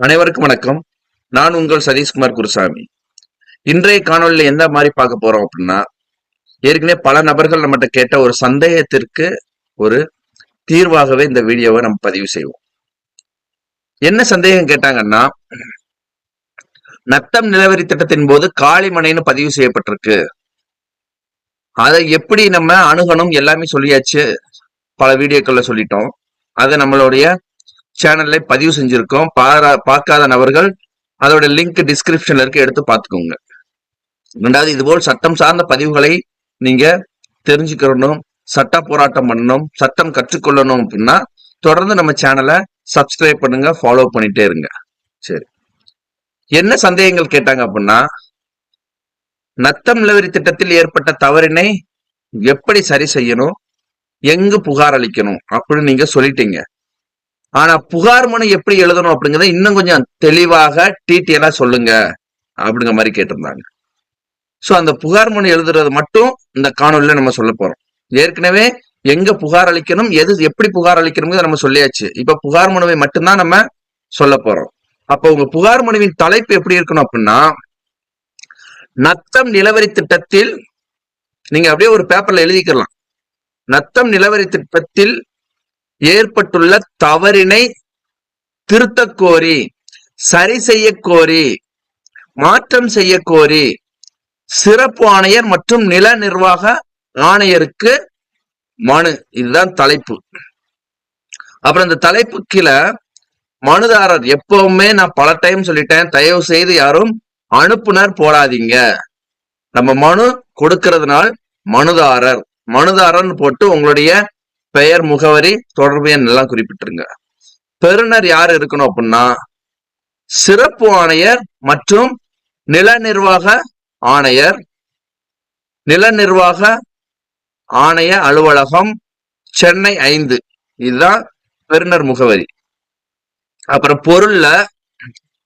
அனைவருக்கும் வணக்கம். நான் உங்கள் சதீஷ்குமார் குருசாமி. இன்றைய காணொலியில் எந்த மாதிரி பார்க்க போறோம் அப்படின்னா ஏற்கனவே பல நபர்கள் நம்மகிட்ட கேட்ட ஒரு சந்தேகத்திற்கு ஒரு தீர்வாகவே இந்த வீடியோவை நம்ம பதிவு செய்வோம். என்ன சந்தேகம் கேட்டாங்கன்னா நத்தம் நிலவரி திட்டத்தின் போது காளிமனைன்னு பதிவு செய்யப்பட்டிருக்கு. அதை எப்படி நம்ம அணுகணும் எல்லாமே சொல்லியாச்சு. பல வீடியோக்கள்ல சொல்லிட்டோம். அதை நம்மளுடைய சேனல்ல பதிவு செஞ்சிருக்கோம். பாரா பார்க்காத நபர்கள் அதோட லிங்க் டிஸ்கிரிப்ஷன்ல இருக்கு எடுத்து பார்த்துக்கோங்க. ரெண்டாவது இதுபோல் சட்டம் சார்ந்த பதிவுகளை நீங்க தெரிஞ்சுக்கணும் சட்ட போராட்டம் பண்ணணும் சட்டம் கற்றுக்கொள்ளணும் அப்படின்னா தொடர்ந்து நம்ம சேனலை சப்ஸ்கிரைப் பண்ணுங்க ஃபாலோ பண்ணிட்டே இருங்க. சரி. என்ன சந்தேகங்கள் கேட்டாங்க அப்படின்னா நத்தம் நிலவரி திட்டத்தில் ஏற்பட்ட தவறினை எப்படி சரி செய்யணும் எங்கு புகார் அளிக்கணும் அப்படின்னு நீங்க சொல்லிட்டீங்க. ஆனா புகார் மனு எப்படி எழுதணும் அப்படிங்கறத இன்னும் கொஞ்சம் தெளிவாக டீட்டெயிலா சொல்லுங்க அப்படிங்கிற மாதிரி கேட்டிருந்தாங்க. ஸோ அந்த புகார் மனு எழுதுறது மட்டும் இந்த காணொலியில நம்ம சொல்ல போறோம். ஏற்கனவே எங்க புகார் அளிக்கணும் எது எப்படி புகார் அளிக்கணும் நம்ம சொல்லியாச்சு. இப்ப புகார் மனுவை மட்டும்தான் நம்ம சொல்ல போறோம். அப்ப உங்க புகார் மனுவின் தலைப்பு எப்படி இருக்கணும் அப்படின்னா நத்தம் நிலவரி திட்டத்தில் நீங்க அப்படியே ஒரு பேப்பர்ல எழுதிக்கலாம். நத்தம் நிலவரி திட்டத்தில் ஏற்பட்டுள்ள தவறினை திருத்த கோரி சரி செய்ய கோரி மாற்றம் செய்ய கோரி சிறப்பு ஆணையர் மற்றும் நில நிர்வாக ஆணையருக்கு மனு. இதுதான் தலைப்பு. அப்புறம் இந்த தலைப்பு கீழே மனுதாரர் எப்பவுமே நான் பல டைம் சொல்லிட்டேன். தயவு செய்து யாரும் அனுப்புனர் போடாதீங்க. நம்ம மனு கொடுக்கறதுனால் மனுதாரர். மனுதாரர்னு போட்டு உங்களுடைய பெயர் முகவரி தொடர்பு எண் எல்லாம் குறிப்பிட்டிருங்க. பெறுநர் யார் இருக்கணும் அப்படின்னா சிறப்பு ஆணையர் மற்றும் நில நிர்வாக ஆணையர். நில நிர்வாக ஆணைய அலுவலகம் சென்னை ஐந்து. இதுதான் பெறுநர் முகவரி. அப்புறம் பொருள்ல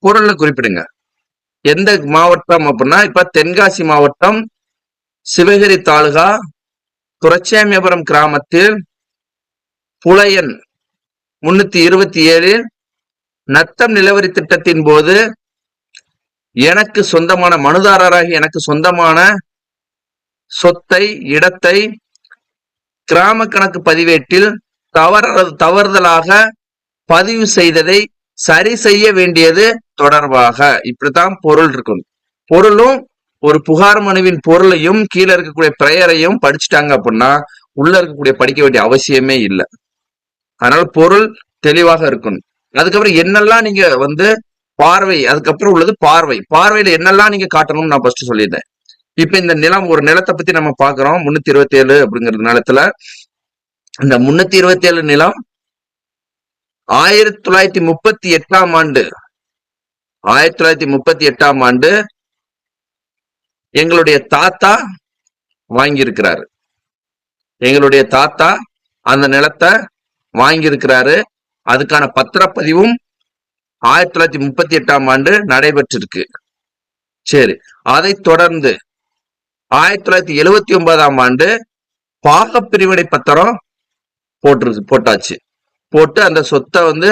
பொருள்ல குறிப்பிடுங்க. எந்த மாவட்டம் அப்படின்னா இப்ப தென்காசி மாவட்டம் சிவகிரி தாலுகா துரச்சாமியபுரம் கிராமத்தில் புலையன் முன்னூத்தி இருபத்தி ஏழில் நத்தம் நிலவரி திட்டத்தின் போது எனக்கு சொந்தமான மனுதாரராகி எனக்கு சொந்தமான சொத்தை இடத்தை கிராம கணக்கு பதிவேட்டில் தவற தவறுதலாக பதிவு செய்ததை சரி செய்ய வேண்டியது தொடர்பாக. இப்படித்தான் பொருள் இருக்கும் பொருளும் ஒரு புகார் மனுவின் பொருளையும் கீழே இருக்கக்கூடிய பிரேயரையும் படிச்சுட்டாங்க அப்படின்னா உள்ள இருக்கக்கூடிய படிக்க வேண்டிய அவசியமே இல்லை. அதனால பொருள் தெளிவாக இருக்கணும். அதுக்கப்புறம் என்னெல்லாம் நீங்க வந்து பார்வை அதுக்கப்புறம் உள்ளது பார்வை. பார்வையில என்னெல்லாம் நீங்க காட்டணும்னு நான் ஃபர்ஸ்ட் சொல்லியிருந்தேன் இப்ப இந்த நிலம் ஒரு நிலத்தை பத்தி நம்ம பாக்குறோம் முன்னூத்தி இருபத்தி ஏழு அப்படிங்கிற நிலத்துல இந்த முன்னூத்தி இருபத்தி ஏழு நிலம் ஆயிரத்தி தொள்ளாயிரத்தி முப்பத்தி எட்டாம் ஆண்டு ஆயிரத்தி தொள்ளாயிரத்தி முப்பத்தி எட்டாம் ஆண்டு எங்களுடைய தாத்தா வாங்கியிருக்கிறாரு. எங்களுடைய தாத்தா அந்த நிலத்தை வாங்கியிருக்கிறாரு. அதுக்கான பத்திரப்பதிவும் ஆயிரத்தி தொள்ளாயிரத்தி முப்பத்தி எட்டாம் ஆண்டு நடைபெற்றிருக்கு. சரி அதை தொடர்ந்து ஆயிரத்தி தொள்ளாயிரத்தி எழுவத்தி ஒன்பதாம் ஆண்டு பாக பிரிவினை பத்திரம் போட்டிருக்கு போட்டாச்சு. போட்டு அந்த சொத்தை வந்து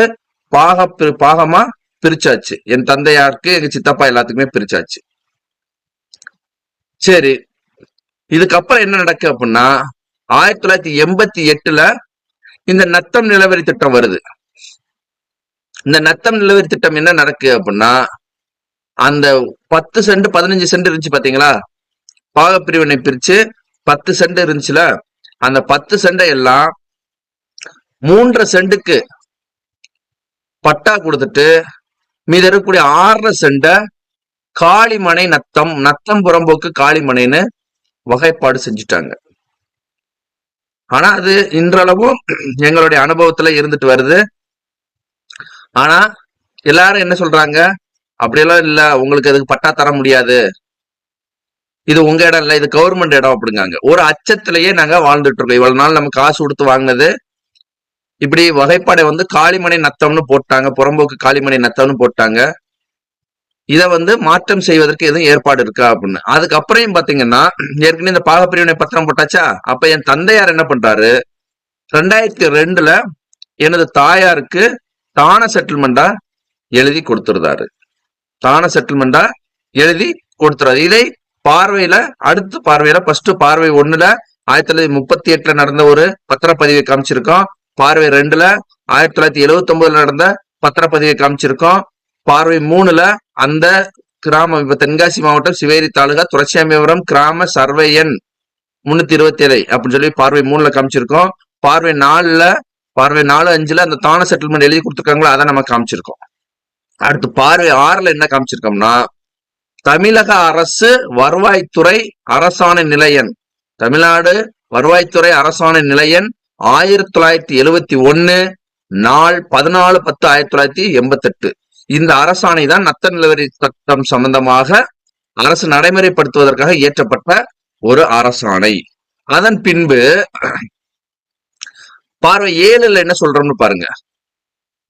பாக பாகமா பிரிச்சாச்சு. என் தந்தையாருக்கு எங்க சித்தப்பா எல்லாத்துக்குமே பிரிச்சாச்சு. சரி இதுக்கப்புறம் என்ன நடக்கு அப்படின்னா ஆயிரத்தி தொள்ளாயிரத்தி எண்பத்தி எட்டுல இந்த நத்தம் நிலவரி திட்டம் வருது. இந்த நத்தம் நிலவரி திட்டம் என்ன நடக்கு அப்படின்னா அந்த பத்து சென்ட் பதினஞ்சு சென்ட் இருந்துச்சு பாத்தீங்களா? பாகப்பிரிவினை பிரிச்சு பத்து சென்ட் இருந்துச்சுல? அந்த பத்து சென்டை எல்லாம் மூன்றரை சென்ட்டுக்கு பட்டா கொடுத்துட்டு மீது இருக்கக்கூடிய ஆறரை சென்ட காளிமனை நத்தம் நத்தம் புறம்போக்கு காளிமனைன்னு வகைப்பாடு செஞ்சுட்டாங்க. ஆனா அது இன்றளவும் எங்களுடைய அனுபவத்துல இருந்துட்டு வருது. ஆனா எல்லாரும் என்ன சொல்றாங்க? அப்படியெல்லாம் இல்ல உங்களுக்கு அதுக்கு பட்டா தர முடியாது. இது உங்க இடம் இல்ல இது கவர்மெண்ட் இடம் அப்படிங்காங்க. ஒரு அச்சத்திலேயே நாங்க வாழ்ந்துட்டு இருக்கோம். இவ்வளவு நாள் நம்ம காசு கொடுத்து வாங்கினது இப்படி வகைப்பாடை வந்து காளிமனை நத்தம்னு போட்டாங்க. புறம்போக்கு காளிமனை நத்தம்னு போட்டாங்க. இதை வந்து மாற்றம் செய்வதற்கு எதுவும் ஏற்பாடு இருக்கா அப்படின்னு. அதுக்கப்புறம் பாத்தீங்கன்னா ஏற்கனவே இந்த பாகப்பிரிவினை பத்திரம் போட்டாச்சா? அப்ப என் தந்தையார் என்ன பண்றாரு? ரெண்டாயிரத்தி ரெண்டுல எனது தாயாருக்கு தான செட்டில்மெண்டா எழுதி கொடுத்துருந்தாரு. தான செட்டில்மெண்டா எழுதி கொடுத்துறாரு இதை பார்வையில அடுத்த பார்வையில ஃபர்ஸ்ட் பார்வை ஒண்ணுல ஆயிரத்தி தொள்ளாயிரத்தி முப்பத்தி எட்டுல நடந்த ஒரு பத்திரப்பதிவை காமிச்சிருக்கோம். பார்வை ரெண்டுல ஆயிரத்தி தொள்ளாயிரத்தி எழுவத்தி ஒன்பதுல நடந்த பத்திரப்பதிவை காமிச்சிருக்கோம். பார்வை மூணுல அந்த கிராமம் இப்ப தென்காசி மாவட்டம் சிவேரி தாலுகா துளசியாமிபுரம் கிராம சர்வையன் முன்னூத்தி இருபத்தி ஏழு அப்படின்னு சொல்லி பார்வை மூணுல காமிச்சிருக்கோம். பார்வை நாலுல பார்வை நாலு அஞ்சுல அந்த தான செட்டில்மெண்ட் எழுதி கொடுத்துருக்காங்களோ அதை நம்ம காமிச்சிருக்கோம். அடுத்து பார்வை ஆறுல என்ன காமிச்சிருக்கோம்னா தமிழக அரசு வருவாய்த்துறை அரசாணை நிலையன் தமிழ்நாடு வருவாய்த்துறை அரசாணை நிலையன் ஆயிரத்தி தொள்ளாயிரத்தி எழுவத்தி ஒன்னு நாள் பதினாலு பத்து ஆயிரத்தி தொள்ளாயிரத்தி எண்பத்தெட்டு. இந்த அரசாணை தான் நத்த நிலவரி சட்டம் சம்பந்தமாக அரசு நடைமுறைப்படுத்துவதற்காக இயற்றப்பட்ட ஒரு அரசாணை. அதன் பின்பு பார்வை ஏழுல என்ன சொல்றோம்னு பாருங்க.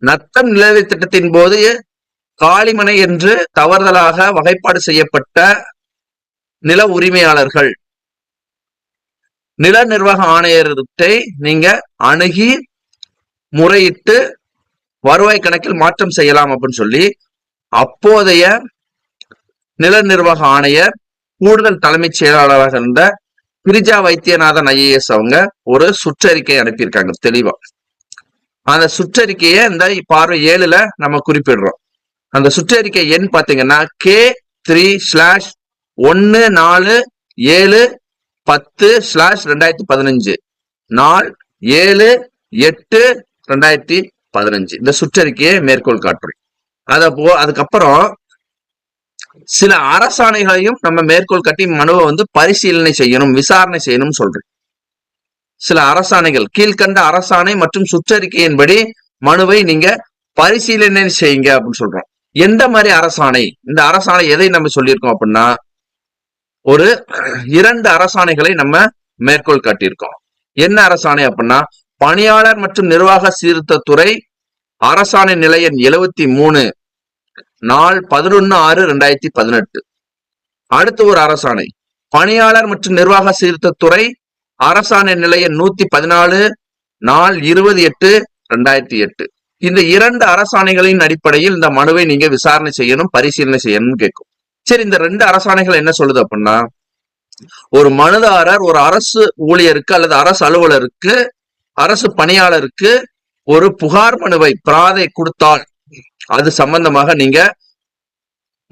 நத்தம் நிலவரி திட்டத்தின் போது காளிமனை என்று தவறுதலாக வகைப்பாடு செய்யப்பட்ட நில உரிமையாளர்கள் நில நிர்வாக ஆணையத்தை நீங்க அணுகி முறையிட்டு வருவாய் கணக்கில் மாற்றம் செய்யலாம் அப்படின்னு சொல்லி அப்போதைய நில நிர்வாக ஆணையர் கூடுதல் தலைமைச் செயலாளராக இருந்த பிரிஜா வைத்தியநாதன் ஐஏஎஸ் அவங்க ஒரு சுற்றறிக்கை அனுப்பியிருக்காங்க தெளிவா. அந்த சுற்றறிக்கையை இந்த பார்வை ஏழுல நம்ம குறிப்பிடுறோம். அந்த சுற்றறிக்கை எண் பாத்தீங்கன்னா கே த்ரீ ஸ்லாஷ் ஒன்னு நாலு ஏழு பத்து ஸ்லாஷ் ரெண்டாயிரத்தி பதினஞ்சு. நாள் ஏழு எட்டு ரெண்டாயிரத்தி பதினஞ்சு. இந்த சுற்றறிக்கையை மேற்கோள் காட்டுறோம் அத போ அதுக்கப்புறம் சில அரசாணைகளையும் நம்ம மேற்கோள் கட்டி மனுவை வந்து பரிசீலனை செய்யணும் விசாரணை செய்யணும் சொல்றேன். சில அரசாணைகள் கீழ்கண்ட அரசாணை மற்றும் சுற்றறிக்கையின்படி மனுவை நீங்க பரிசீலனை செய்யுங்க அப்படின்னு சொல்றோம். எந்த மாதிரி அரசாணை? இந்த அரசாணை எதை நம்ம சொல்லியிருக்கோம் அப்படின்னா ஒரு இரண்டு அரசாணைகளை நம்ம மேற்கோள் காட்டியிருக்கோம். என்ன அரசாணை அப்படின்னா பணியாளர் மற்றும் நிர்வாக சீர்திருத்தத்துறை அரசாணை நிலையம் எழுவத்தி மூணு நாள் பதினொன்னு ஆறு ரெண்டாயிரத்தி பதினெட்டு. அடுத்து ஒரு அரசாணை. பணியாளர் மற்றும் நிர்வாக சீர்திருத்தத்துறை அரசாணை நிலையம் நூத்தி பதினாலு நாள் இருபது எட்டு ரெண்டாயிரத்தி எட்டு. இந்த இரண்டு அரசாணைகளின் அடிப்படையில் இந்த மனுவை நீங்க விசாரணை செய்யணும் பரிசீலனை செய்யணும்னு கேட்கும். சரி இந்த ரெண்டு அரசாணைகள் என்ன சொல்லுது அப்படின்னா ஒரு மனுதாரர் ஒரு அரசு ஊழியருக்கு அல்லது அரசு அலுவலருக்கு அரசு பணியாளருக்கு ஒரு புகார் மனுவை பிராதை கொடுத்தால் அது சம்பந்தமாக நீங்க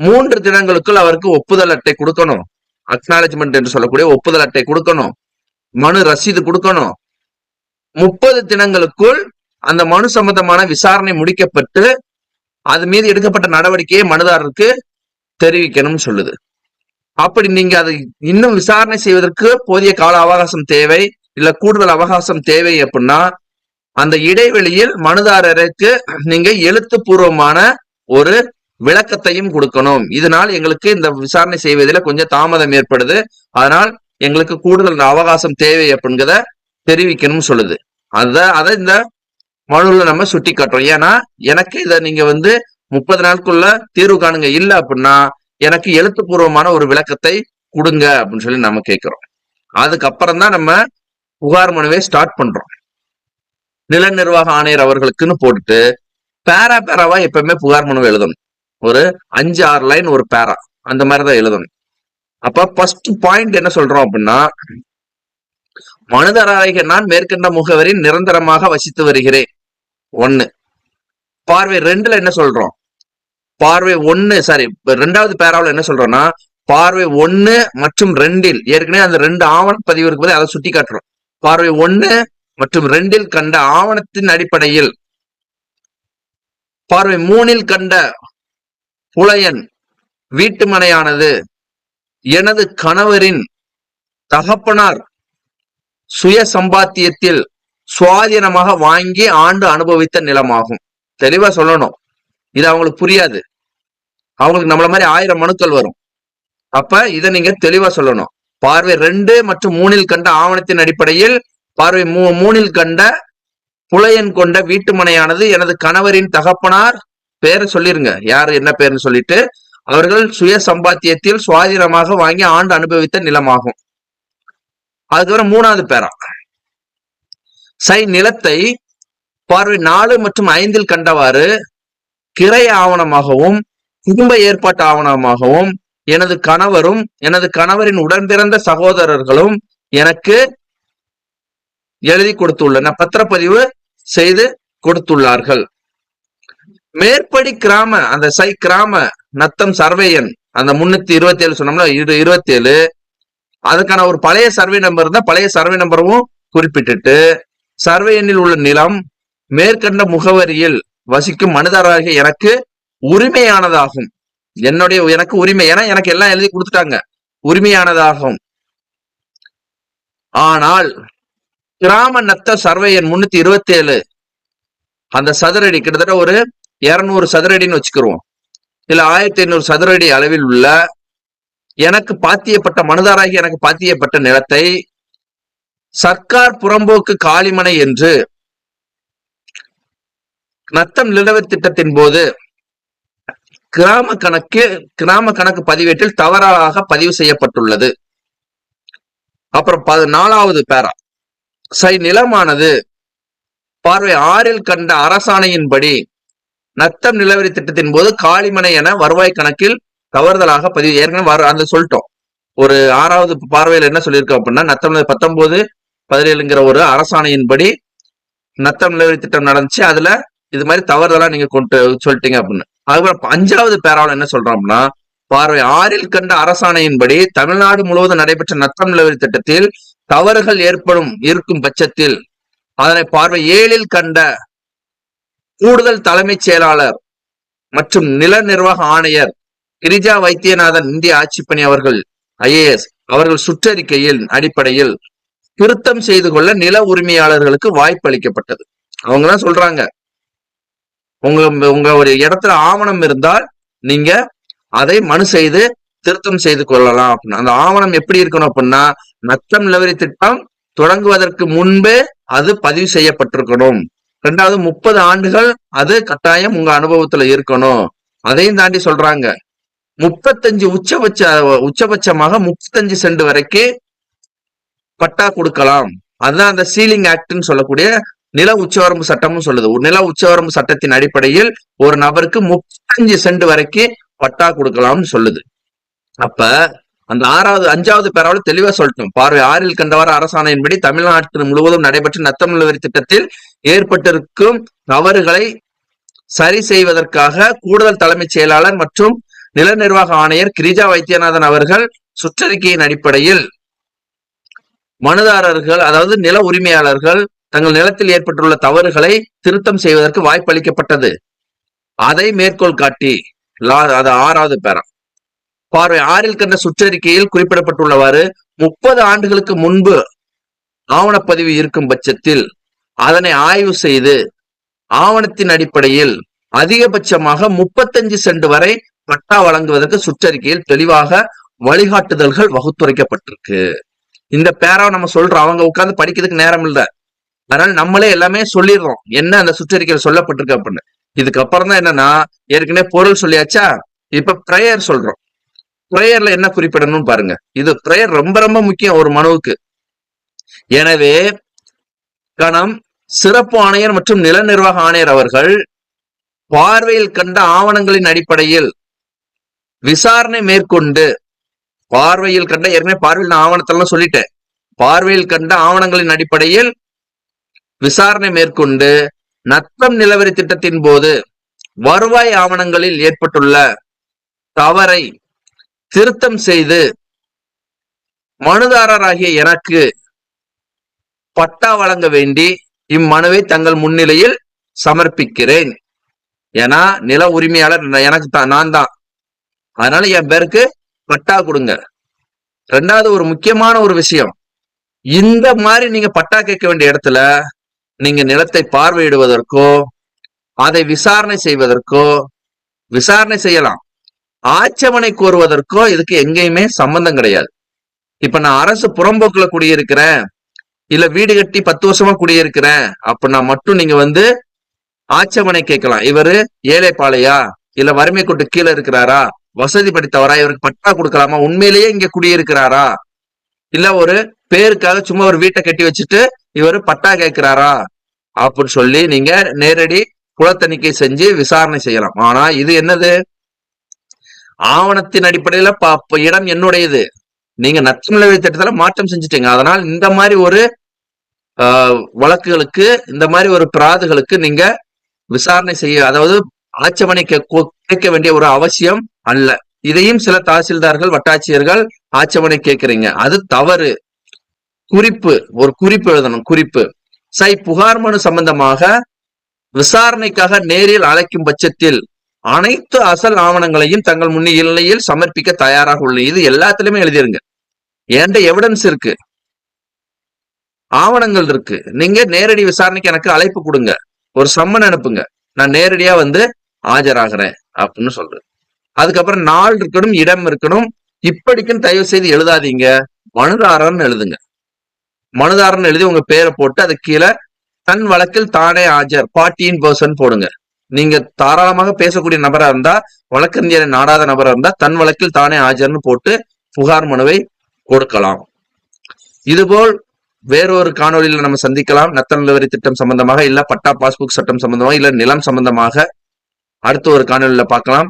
மூன்று தினங்களுக்குள் அவருக்கு ஒப்புதல் அட்டை கொடுக்கணும். அக்னாலஜ்மெண்ட் என்று சொல்லக்கூடிய ஒப்புதல் அட்டை கொடுக்கணும். மனு ரசீது கொடுக்கணும். முப்பது தினங்களுக்குள் அந்த மனு சம்பந்தமான விசாரணை முடிக்கப்பட்டு அது மீது எடுக்கப்பட்ட நடவடிக்கையை மனுதாரருக்கு தெரிவிக்கணும்னு சொல்லுது. அப்படி நீங்க அதை இன்னும் விசாரணை செய்வதற்கு போதிய கால அவகாசம் தேவை இல்ல கூடுதல் அவகாசம் தேவை அப்படின்னா அந்த இடைவெளியில் மனுதாரருக்கு நீங்க எழுத்துப்பூர்வமான ஒரு விளக்கத்தையும் கொடுக்கணும். இதனால் எங்களுக்கு இந்த விசாரணை செய்வதில் கொஞ்சம் தாமதம் ஏற்படுது. அதனால் எங்களுக்கு கூடுதல் அவகாசம் தேவை அப்படிங்கிறத தெரிவிக்கணும்னு சொல்லுது. அத அதை இந்த மனுவில் நம்ம சுட்டி காட்டுறோம் ஏன்னா எனக்கு இதை நீங்க வந்து முப்பது நாளுக்குள்ள தீர்வு காணுங்க. இல்லை அப்படின்னா எனக்கு எழுத்துப்பூர்வமான ஒரு விளக்கத்தை கொடுங்க அப்படின்னு சொல்லி நம்ம கேட்கிறோம். அதுக்கப்புறம் தான் நம்ம புகார் மனுவை ஸ்டார்ட் பண்றோம். நில நிர்வாக ஆணையர் அவர்களுக்குன்னு போட்டுட்டு பேரா பேராவா எப்பவுமே புகார் மனு எழுதணும். ஒரு அஞ்சு ஆறு லைன் ஒரு பேரா. அந்த மாதிரிதான் எழுதணும். அப்ப ஃபர்ஸ்ட் பாயிண்ட் என்ன சொல்றோம் அப்படின்னா மனுதராக நான் மேற்கண்ட முகவரி நிரந்தரமாக வசித்து வருகிறேன். ஒண்ணு. பார்வை ரெண்டுல என்ன சொல்றோம்? பார்வை ஒண்ணு சாரி ரெண்டாவது பேராவில் என்ன சொல்றோம்னா பார்வை ஒண்ணு மற்றும் ரெண்டில் ஏற்கனவே அந்த ரெண்டு ஆவண பதிவு இருக்கும்போது அதை சுட்டி காட்டுறோம் பார்வை ஒண்ணு மற்றும் ரெண்டில் கண்ட ஆவணத்தின் அடிப்படையில் பார்வை மூணில் கண்ட புலையன் வீட்டு மனையானது எனது கணவரின் தகப்பனார் சுய சம்பாத்தியத்தில் சுவாதீனமாக வாங்கி ஆண்டு அனுபவித்த நிலமாகும். தெளிவா சொல்லணும். இது அவங்களுக்கு புரியாது. அவங்களுக்கு நம்மள மாதிரி ஆயிரம் மனுக்கள் வரும். அப்ப இதை நீங்க தெளிவா சொல்லணும். பார்வை ரெண்டு மற்றும் மூணில் கண்ட ஆவணத்தின் அடிப்படையில் பார்வை மூ மூணில் கண்ட புலையன் கொண்ட வீட்டுமனையானது எனது கணவரின் தகப்பனார் பேரை சொல்லிருங்க. யார் என்ன பேர்னு சொல்லிட்டு அவர்கள் சுய சம்பாத்தியத்தில் சுவாதீனமாக வாங்கி ஆண்டு அனுபவித்த நிலமாகும். அதுக்கப்புறம் மூணாவது பேரா. சை நிலத்தை பார்வை நாலு மற்றும் ஐந்தில் கண்டவாறு கிரை ஆவணமாகவும் குடும்ப ஏற்பாட்டு ஆவணமாகவும் எனது கணவரும் எனது கணவரின் உடன்பிறந்த சகோதரர்களும் எனக்கு எழுதி கொடுத்துள்ளன. பத்திரப்பதிவு செய்து கொடுத்துள்ளார்கள். மேற்படி கிராம அந்த சை கிராம நத்தம் சர்வேயன் அந்த முன்னூத்தி இருபத்தி ஏழு சொன்னோம்னா இரு இருபத்தி ஏழு அதுக்கான ஒரு பழைய சர்வே நம்பர் தான் பழைய சர்வே நம்பரும் குறிப்பிட்டுட்டு சர்வே எண்ணில் உள்ள நிலம் மேற்கண்ட முகவரியில் வசிக்கும் மனிதராகிய எனக்கு உரிமையானதாகும். என்னுடைய எனக்கு உரிமை ஏன்னா எனக்கு எல்லாம் எழுதி கொடுத்துட்டாங்க. உரிமையானதாகும். ஆனால் கிராம நத்த சர்வே எண் முன்னூத்தி இருபத்தி ஏழு அந்த சதுரடி கிட்டத்தட்ட ஒரு இருநூறு சதுரடின்னு வச்சுக்கிறோம் இல்ல ஆயிரத்தி ஐநூறு சதுரடி அளவில் உள்ள எனக்கு பாத்தியப்பட்ட மனுதாராகி எனக்கு பாத்தியப்பட்ட நிலத்தை சர்க்கார் புறம்போக்கு காளிமனை என்று நத்தம் நிலவு திட்டத்தின் போது கிராம கணக்கு கிராம கணக்கு பதிவேட்டில் தவறாக பதிவு செய்யப்பட்டுள்ளது. அப்புறம் பத- நாலாவது பேரா. சை நிலமானது பார்வை ஆறில் கண்ட அரசாணையின்படி நத்தம் நிலவரி திட்டத்தின் போது காளிமனை என வருவாய் கணக்கில் தவறுதலாக பதிவு. ஏற்கனவே அந்த சொல்லிட்டோம். ஒரு ஆறாவது பார்வையில் என்ன சொல்லியிருக்கோம் அப்படின்னா நத்தம் பத்தொன்பது பதினேழுங்கிற ஒரு அரசாணையின்படி நத்தம் நிலவரி திட்டம் நடந்துச்சு. அதுல இது மாதிரி தவறுதலா நீங்க கொண்டு சொல்லிட்டீங்க அப்படின்னு. அதுக்கப்புறம் அஞ்சாவது பேராவில் என்ன சொல்றோம் அப்படின்னா பார்வை ஆறில் கண்ட அரசாணையின்படி தமிழ்நாடு முழுவதும் நடைபெற்ற நத்தம் நிலவரி திட்டத்தில் தவறுகள் ஏற்படும் இருக்கும் பட்சத்தில் அதனை பார்வை ஏழில் கண்ட கூடுதல் தலைமைச் செயலாளர் மற்றும் நில நிர்வாக ஆணையர் கிரிஜா வைத்தியநாதன் இந்திய ஆட்சிப்பணி அவர்கள் ஐஏஎஸ் அவர்கள் சுற்றறிக்கையின் அடிப்படையில் திருத்தம் செய்து கொள்ள நில உரிமையாளர்களுக்கு வாய்ப்பு அளிக்கப்பட்டது. அவங்க தான் சொல்றாங்க. உங்க உங்க ஒரு இடத்துல ஆவணம் இருந்தால் நீங்க அதை மனு செய்து திருத்தம் செய்து கொள்ளலாம். அப்படின்னு அந்த ஆவணம் எப்படி இருக்கணும் அப்படின்னா நத்தம் நிலவரி திட்டம் தொடங்குவதற்கு முன்பே அது பதிவு செய்யப்பட்டிருக்கணும். ரெண்டாவது முப்பது ஆண்டுகள் அது கட்டாயம் உங்க அனுபவத்துல இருக்கணும். அதையும் தாண்டி சொல்றாங்க. முப்பத்தஞ்சு உச்சபட்ச உச்சபட்சமாக முப்பத்தஞ்சு சென்ட் வரைக்கும் பட்டா கொடுக்கலாம். அதுதான் அந்த சீலிங் ஆக்ட்னு சொல்லக்கூடிய நில உச்சவரம்பு சட்டமும் சொல்லுது. ஒரு நில உச்சவரம்பு சட்டத்தின் அடிப்படையில் ஒரு நபருக்கு முப்பத்தஞ்சு சென்ட் வரைக்கும் பட்டா கொடுக்கலாம்னு சொல்லுது. அப்ப அந்த ஆறாவது அஞ்சாவது பேராவில் தெளிவா சொல்லட்டும். பார்வை ஆறில் கண்டவாறு அரசாணையின்படி தமிழ்நாட்டில் முழுவதும் நடைபெற்ற நத்தம் நிலவரி திட்டத்தில் ஏற்பட்டிருக்கும் தவறுகளை சரி செய்வதற்காக கூடுதல் தலைமைச் செயலாளர் மற்றும் நில நிர்வாக ஆணையர் கிரிஜா வைத்தியநாதன் அவர்கள் சுற்றறிக்கையின் அடிப்படையில் மனுதாரர்கள் அதாவது நில உரிமையாளர்கள் தங்கள் நிலத்தில் ஏற்பட்டுள்ள தவறுகளை திருத்தம் செய்வதற்கு வாய்ப்பு அளிக்கப்பட்டது அதை மேற்கோள் காட்டி லா- அது ஆறாவது பேரா. பார்வை ஆறில் கண்ட சுற்றறிக்கையில் குறிப்பிடப்பட்டுள்ளவாறு முப்பது ஆண்டுகளுக்கு முன்பு ஆவணப்பதிவு இருக்கும் பட்சத்தில் அதனை ஆய்வு செய்து ஆவணத்தின் அடிப்படையில் அதிகபட்சமாக முப்பத்தஞ்சு சென்ட் வரை பட்டா வழங்குவதற்கு சுற்றறிக்கையில் தெளிவாக வழிகாட்டுதல்கள் வகுத்துரைக்கப்பட்டிருக்கு. இந்த பேராவை நம்ம சொல்றோம். அவங்க உட்கார்ந்து படிக்கிறதுக்கு நேரம் இல்லை. அதனால நம்மளே எல்லாமே சொல்லிடுறோம். என்ன அந்த சுற்றறிக்கையில் சொல்லப்பட்டிருக்கு அப்படின்னு. இதுக்கப்புறம் தான் என்னன்னா ஏற்கனவே பொருள் சொல்லியாச்சா? இப்ப ப்ரேயர் சொல்றோம். ப்ரேயர்ல என்ன குறிப்பிடணும்னு பாருங்க. இது ப்ரேயர் ரொம்ப ரொம்ப முக்கியம் ஒரு மனுவுக்கு. எனவே கணம் சிறப்பு ஆணையர் மற்றும் நில நிர்வாக ஆணையர் அவர்கள் பார்வையில் கண்ட ஆவணங்களின் அடிப்படையில் விசாரணை மேற்கொண்டு பார்வையில் கண்ட ஏற்கனவே பார்வையில் நான் ஆவணத்தெல்லாம் சொல்லிட்டேன். பார்வையில் கண்ட ஆவணங்களின் அடிப்படையில் விசாரணை மேற்கொண்டு நத்தம் நிலவரி திட்டத்தின் போது வருவாய் ஆவணங்களில் ஏற்பட்டுள்ள தவறை திருத்தம் செய்து மனுதாரராகிய எனக்கு பட்டா வழங்க வேண்டி இம்மனுவை தங்கள் முன்னிலையில் சமர்ப்பிக்கிறேன். ஏன்னா நில உரிமையாளர் எனக்கு தான் நான் தான். அதனால என் பேருக்கு பட்டா கொடுங்க. ரெண்டாவது ஒரு முக்கியமான ஒரு விஷயம். இந்த மாதிரி நீங்க பட்டா கேட்க வேண்டிய இடத்துல நீங்க நிலத்தை பார்வையிடுவதற்கோ அதை விசாரணை செய்வதற்கோ விசாரணை செய்யலாம். ஆட்சேபனை கோருவதற்கோ இதுக்கு எங்கேயுமே சம்பந்தம் கிடையாது. இப்ப நான் அரசு புறம்போக்குல குடியிருக்கிறேன் இல்ல வீடு கட்டி பத்து வருஷமா குடியிருக்கிறேன் அப்படின்னா மட்டும் நீங்க வந்து ஆட்சேபனை கேட்கலாம். இவரு ஏழைப்பாளையா இல்ல வறுமை கொட்டு கீழே இருக்கிறாரா? வசதி படித்தவரா? இவருக்கு பட்டா கொடுக்கலாமா? உண்மையிலேயே இங்க குடியிருக்கிறாரா? இல்ல ஒரு பேருக்காக சும்மா ஒரு வீட்டை கட்டி வச்சுட்டு இவரு பட்டா கேட்கிறாரா? அப்படின்னு சொல்லி நீங்க நேரடி குலத்தணிக்கை தணிக்கை செஞ்சு விசாரணை செய்யலாம். ஆனா இது என்னது? ஆவணத்தின் அடிப்படையில இடம் என்னுடையது. நீங்க நத்தம் திட்டத்துல மாற்றம் செஞ்சுட்டீங்க. அதனால் இந்த மாதிரி ஒரு ஆஹ், வழக்குகளுக்கு இந்த மாதிரி ஒரு பிராதுகளுக்கு நீங்க விசாரணை செய்ய அதாவது ஆட்சேபனை கேட்க கேட்க வேண்டிய ஒரு அவசியம் அல்ல. இதையும் சில தாசில்தார்கள் வட்டாட்சியர்கள் ஆட்சேபனை கேட்கிறீங்க. அது தவறு. குறிப்பு ஒரு குறிப்பு எழுதணும். குறிப்பு. சை புகார் மனு சம்பந்தமாக விசாரணைக்காக நேரில் அழைக்கும் பட்சத்தில் அனைத்து அசல் ஆவணங்களையும் தங்கள் முன்னிலையில் சமர்ப்பிக்க தயாராக உள்ள இது எல்லாத்துலயுமே எழுதிருங்க. என்கிட்ட எவிடன்ஸ் இருக்கு. ஆவணங்கள் இருக்கு. நீங்க நேரடி விசாரணைக்கு எனக்கு அழைப்பு கொடுங்க. ஒரு சம்மன் அனுப்புங்க. நான் நேரடியா வந்து ஆஜராகிறேன் அப்படின்னு சொல்றேன். அதுக்கப்புறம் நாள் இருக்கணும் இடம் இருக்கணும். இப்படிக்குன்னு தயவு செய்து எழுதாதீங்க. மனுதாரன் எழுதுங்க. மனுதாரன் எழுதி உங்க பேரை போட்டு அது கீழே தன் வழக்கில் தானே ஆஜர் பார்ட்டியின் பர்சன் போடுங்க. நீங்க தாராளமாக பேசக்கூடிய நபரா இருந்தா வழக்கறிஞரை நாடாத நபரா இருந்தா தன் வழக்கில் தானே ஆஜர்னு போட்டு புகார் மனுவை கொடுக்கலாம். இதுபோல் வேறொரு காணொலியில நம்ம சந்திக்கலாம். நத்த நிலவரி திட்டம் சம்பந்தமாக இல்ல பட்டா பாஸ்புக் சட்டம் சம்பந்தமாக இல்ல நிலம் சம்பந்தமாக அடுத்த ஒரு காணொலியில பார்க்கலாம்.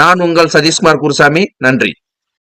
நான் உங்கள் சதீஷ்குமார் குருசாமி. நன்றி.